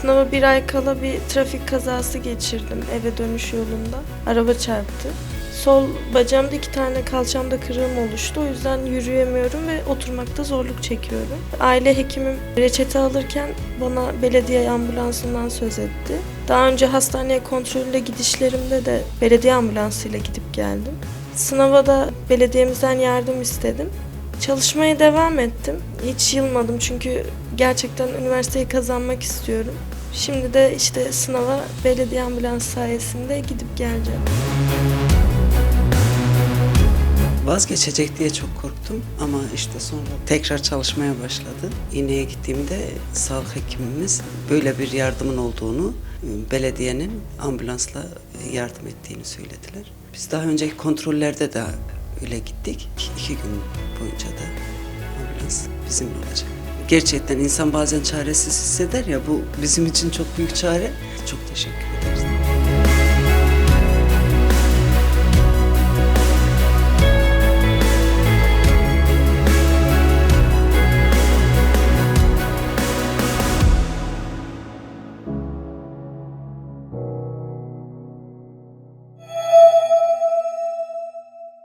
Sınava bir ay kala bir trafik kazası geçirdim eve dönüş yolunda. Araba çarptı. Sol bacağımda iki tane kalçamda kırığım oluştu. O yüzden yürüyemiyorum ve oturmakta zorluk çekiyorum. Aile hekimim reçete alırken bana belediye ambulansından söz etti. Daha önce hastaneye kontrolle gidişlerimde de belediye ambulansıyla gidip geldim. Sınava da belediyemizden yardım istedim. Çalışmaya devam ettim. Hiç yılmadım çünkü gerçekten üniversiteyi kazanmak istiyorum. Şimdi de işte sınava belediye ambulans sayesinde gidip geleceğim. Vazgeçecek diye çok korktum ama işte sonra tekrar çalışmaya başladı. İğneye gittiğimde sağlık hekimimiz böyle bir yardımın olduğunu, belediyenin ambulansla yardım ettiğini söylediler. Biz daha önceki kontrollerde de öyle gittik. İki gün boyunca da ambulans bizimle olacak. Gerçekten insan bazen çaresiz hisseder ya bu bizim için çok büyük çare. Çok teşekkür.